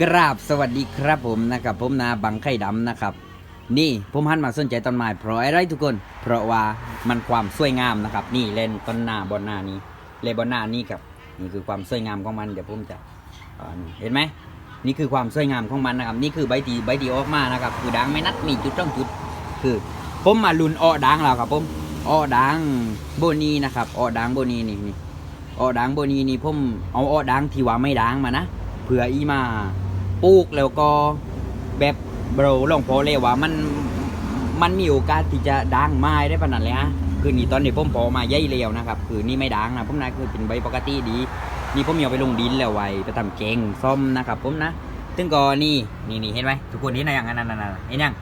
กราบสวัสดีครับผมนะครับผมนาบังไข่ดำนะครับ นี่ผมหันมาสนใจต้นไม้เพราะอะไรทุกคน เพราะว่ามันความสวยงามนะครับ นี่เล่นต้นหน้าบนหน้านี้เลบนหน้านี้ครับนี่คือความสวยงามของมันเดี๋ยวผมจะเห็นไหมนี่คือความสวยงามของมันนะครับ นี่คือใบตีใบตีออกมานะครับ คือดังไม่นัดมีจุดต้องจุด คือผมมาลุนอ้อดังแล้วครับผมอ้อดังโบนีนะครับอ้อดังโบนีนี่นี่อ้อดังโบนีนี่ผมเอาอ้อดังที่ว่าไม่ดังมานะเผื่ออีมา ปลูกแล้วก็แบบเบรลองพอเลยว่ามันมันมีโอกาสที่จะดังไม้ได้ปนันเลยฮะคือนี่ตอนนี้ผมพอมาใหญ่เร็วนะครับคือนี่ไม่ดังนะผมนะคือเป็นใบปกติดี นี่ผมเอาไปลงดินแล้วไว้ไปทำแกงส้มนะครับผมนะซึ่งก็นี่นี่นี่เห็นไหมทุกคนเห็นอะไรอย่างนั้นนั่นนั่นเห็นยัง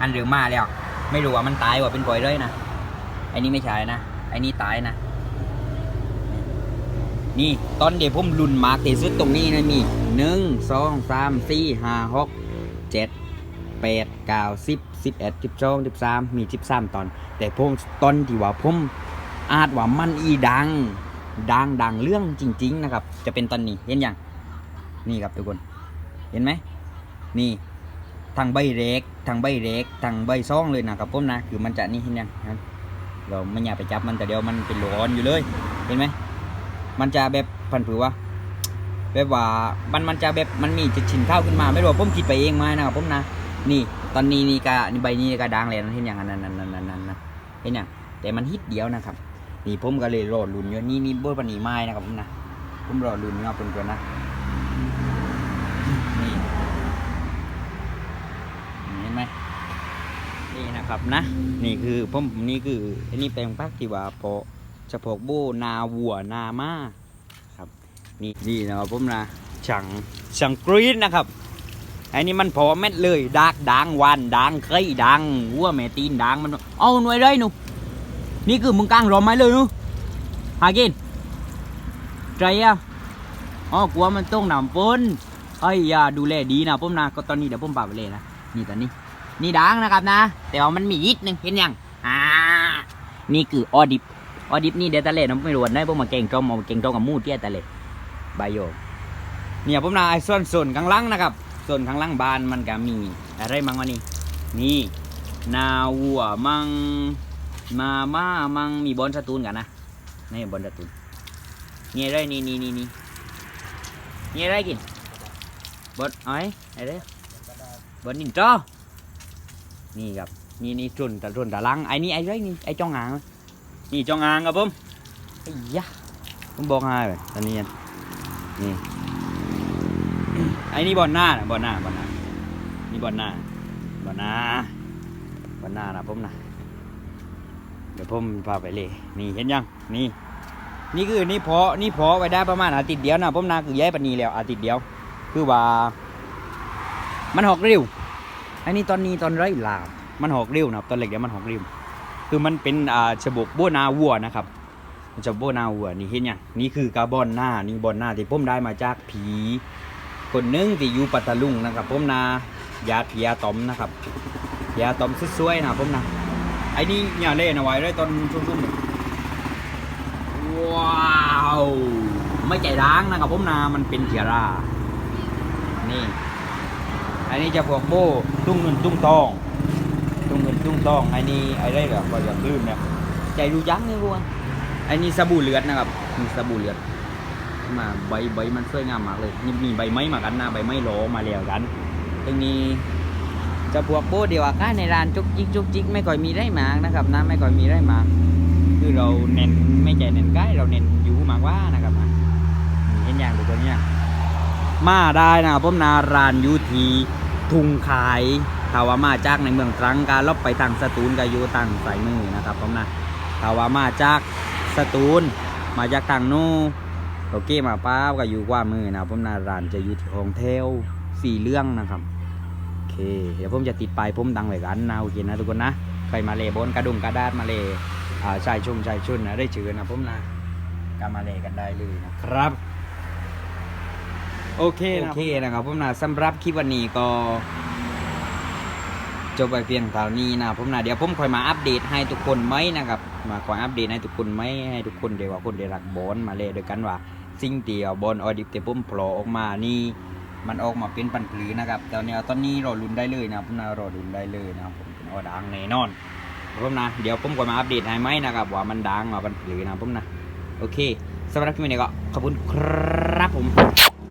อันเหลือมาแล้ว ไม่รู้ว่ามันตายว่าเป็นปล่อยเลยนะไอ้นี่ไม่ใช่นะไอ้นี่ตายนะ นี่ตอนเดี๋ยวผมรุนมาร์กที่สุดตรงนี้นะมีหนึ่งสองสามสี่ห้าหกเจ็ดแปดเก้าสิบสิบเอ็ดสิบสองสิบสามมีสิบสามตอน แต่ผมตอนที่ว่าผมอาจว่ามันอีดัง ดังดังเรื่องจริง ๆ นะครับ จะเป็นตอนนี้เห็นยังนี่ครับทุกคน เห็นไหมนี่ทางใบเล็กทางใบเล็กทางใบซ่องเลยนะครับผมนะคือมันจะนี่เห็นยังเราไม่อยากไปจับมันแต่เดียวมันเป็นโหลอนอยู่เลย เห็นไหม มันจะแบบพันผือว่าแบบว่ามันมันจะแบบมันมีจะฉินข้าวขึ้นมา ไม่รู้ว่าผมคิดไปเองไหมนะครับผมนะนี่ ตอนนี้นี่กะนี่ใบนี้ก็ดังแล้วนะเห็นอยังอันนั้นนั่นนั่นนั่นนั่นนะเห็นอยังแต่มันฮิตเดียวนะครับ นี่ผมก็เลยรอลุ้นอยู่นี่นี่บอร์ปนีไม้นะครับผมนะผมรอลุ้นเงาเพื่อนๆนะนี่เห็นไหมนี่นะครับนะ นี่คือผมนี่คืออันนี้แปลงพักที่ว่าพอ เฉพาะโบนาวัวนามาครับนี่นี่นะครับผมนะช่างช่างกรีนนะครับอันนี้มันพอเม็ดเลยดักดังวันดังเคยดังวัวแม่ตีนดังมันเอาหน่วยเลยหนูนี่คือมึงกลางรอไม้เลยนู้หากินใจอะอ๋อกลัวมันต้องหนำฝนเอ้ยอย่าดูแลดีนะผมนะก็ตอนนี้เดี๋ยวผมปาไปเลยนะนี่ตอนนี้นี่ดังนะครับนะ แต่ว่ามันมียิดหนึงเห็นยังอ่านี่คือออดิบ ออดิบนี่เดตะเลนะไม่รู้ว่าได้ผมมาเก่งจอมาเก่งจอมกับมูเตี้ยตะเลบายโยเนี่ยผมนะไอ้ส่วนส่วนข้างล่างนะครับ ส่วนข้างล่างบานมันก็มีอะไรมั่งวะนี่นี่นาวัวมังมาม่ามังมีบอลสตูนกันนะนี่บอลสตูนนี่อะไรนี่นี่นี่นี่นี่อะไรกินบอลไอ้อ้เด้บอลนินจอนี่ครับนี่นี่จุนตะจุนตะลังไอ้นี่ไอ้ไรนี่ไอ้จองอ่าง นี่จองอ่างครับผมไอ้ยะผมบอกให้เลยตอนนี้นี่ไอ้นี่บอลหน้านะบอลหน้าบอลหน้านี่บอลหน้าบอลหน้าบอลหน้านะผมนะเดี๋ยวผมพาไปเลยนี่เห็นยังนี่นี่คือนี่เพาะนี่เพาะไว้ได้ประมาณอาทิตย์เดียวนะผมนาคือย้ายปานนีแล้วอาทิตย์เดียว คือว่า มันหอกเร็วอันนี้ตอนนี้ตอนไร่ลาวมันหอกเร็วนะครับตอนเล็กเดี๋ยวมันหอกเร็ว คือมันเป็นอ่าฉบกโบนาวัวนะครับฉบโบนาวัวนี่เห็นยังนี่คือกาบอนหน้านี่บอนหน้าที่ผมได้มาจากผี คนหนึงที่อยู่ปัตตาลุงนะครับผมนาญาผียาตอมนะครับยาตอมสวยๆนะผมนะไอ้นี่อย่าเล่นเอาไว้ได้ตอนชุ่มๆว้าวไม่ใจร้างนะครับผมนามันเป็นเขียรานี่ อันนี้จะพวกโบตุ้งเงินตุ้งทอง ตุ้งเงินตุ้งทองไอ้นี่ไอ้ไรเหรอก็อย่าลืมเนี่ยใจรู้จังนี่วัวไอ้นี่สบู่เลือดนะครับมีสบู่เลือด มาใบใบมันสวยงามมากเลยนี่มีใบไม้มากันนะใบไม้โลมาแล้วกันตรงนี้จะพวกโบเดียวอากาในร้านจุกจิกจุกจิกไม่ค่อยมีได้มากนะครับนะไม่ค่อยมีได้มากคือเราเน้นไม่ใจเน้นใกล้เราเน้นอยู่มากว่านะครับนะเห็นอย่างดูตัวเนี้ยมาได้นะครับผมนาร้านอยูทีทุงขาย ถ้าว่ามาจากในเมืองตรังการลบไปทางสตูลก็อยู่ทางสายมือนะครับผมนะถ้าว่ามาจากสตูลมาจากทางนู้โอเคมาป้าก็อยู่กว่ามือนะผมนาร้านจะอยู่ที่ของเทลสี่เรื่องนะครับโอเค เดี๋ยวผมจะติดไปผมดังไว้กันนะโอเคนะทุกคนนะใครมาเลบนกระดุมกระดาษมาเลอ่าชายชุ่มชายชุนนะได้ชื่อนะผมนะก็มาเลกันได้เลยนะครับโอเคโอเคนะครับผมนะสำหรับคลิปวันนี้ก็ จบไปเพียงเท่านี้นะผมนะเดี๋ยวผมคอยมาอัปเดตให้ทุกคนไหมนะครับมาคอยอัปเดตให้ทุกคนไหมให้ทุกคนเดี๋ยวว่าคนได้รักบอลมาเลยด้วยกันว่าสิ่งเดียวบอลออดิบเตผมโผล่ออกมานี่มันออกมาเป็นปันผือนะครับตอนนี้ตอนนี้รอลุ้นได้เลยนะครับผมนะรอลุ้นได้เลยนะผมเป็นว่าดังแน่นอนผมนะเดี๋ยวผมก็มาอัปเดตให้ไหมนะครับว่ามันดังมาปันผือนะครับผมนะโอเคสำหรับคลิปนี้ก็ขอบคุณครับผม